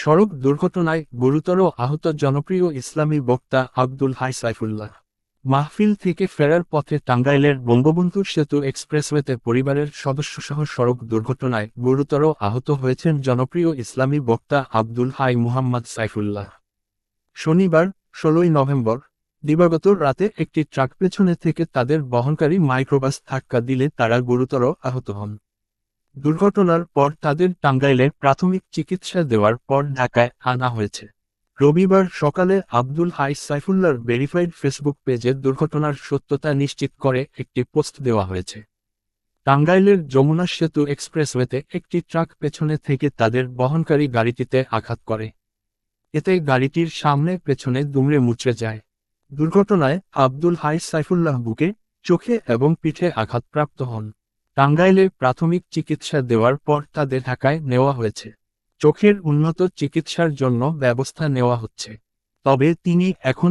সড়ক দুর্ঘটনায় গুরুতর আহত জনপ্রিয় ইসলামী বক্তা আব্দুল হাই সাইফুল্লাহ। মাহফিল থেকে ফেরার পথে টাঙ্গাইলের বঙ্গবন্ধু সেতু এক্সপ্রেসওয়েতে পরিবারের সদস্যসহ সড়ক দুর্ঘটনায় গুরুতর আহত হয়েছেন জনপ্রিয় ইসলামী বক্তা আব্দুল হাই মুহাম্মদ সাইফুল্লাহ। শনিবার, ষোলোই নভেম্বর, দিবাগত রাতে একটি ট্রাক পেছনে থেকে তাদের বহনকারী মাইক্রোবাস ধাক্কা দিলে তারা গুরুতর আহত হন। দুর্ঘটনার পর তাদের টাঙ্গাইলে প্রাথমিক চিকিৎসা দেওয়ার পর ঢাকায় আনা হয়েছে। রবিবার সকালে আব্দুল হাই সাইফুল্লার ভেরিফাইড ফেসবুক পেজে দুর্ঘটনার সত্যতা নিশ্চিত করে একটি পোস্ট দেওয়া হয়েছে। টাঙ্গাইলের যমুনা সেতু এক্সপ্রেসওয়েতে একটি ট্রাক পেছনে থেকে তাদের বহনকারী গাড়িটিতে আঘাত করে। এতে গাড়িটির সামনে পেছনে দুমড়ে মুচড়ে যায়। দুর্ঘটনায় আব্দুল হাই সাইফুল্লাহ বুকে, চোখে এবং পিঠে আঘাতপ্রাপ্ত হন। টাঙ্গাইলে প্রাথমিক চিকিৎসা দেওয়ার পর তাদের ঢাকায় নেওয়া হয়েছে। চোখের উন্নত চিকিৎসার জন্য ব্যবস্থা নেওয়া হচ্ছে। তবে তিনি এখন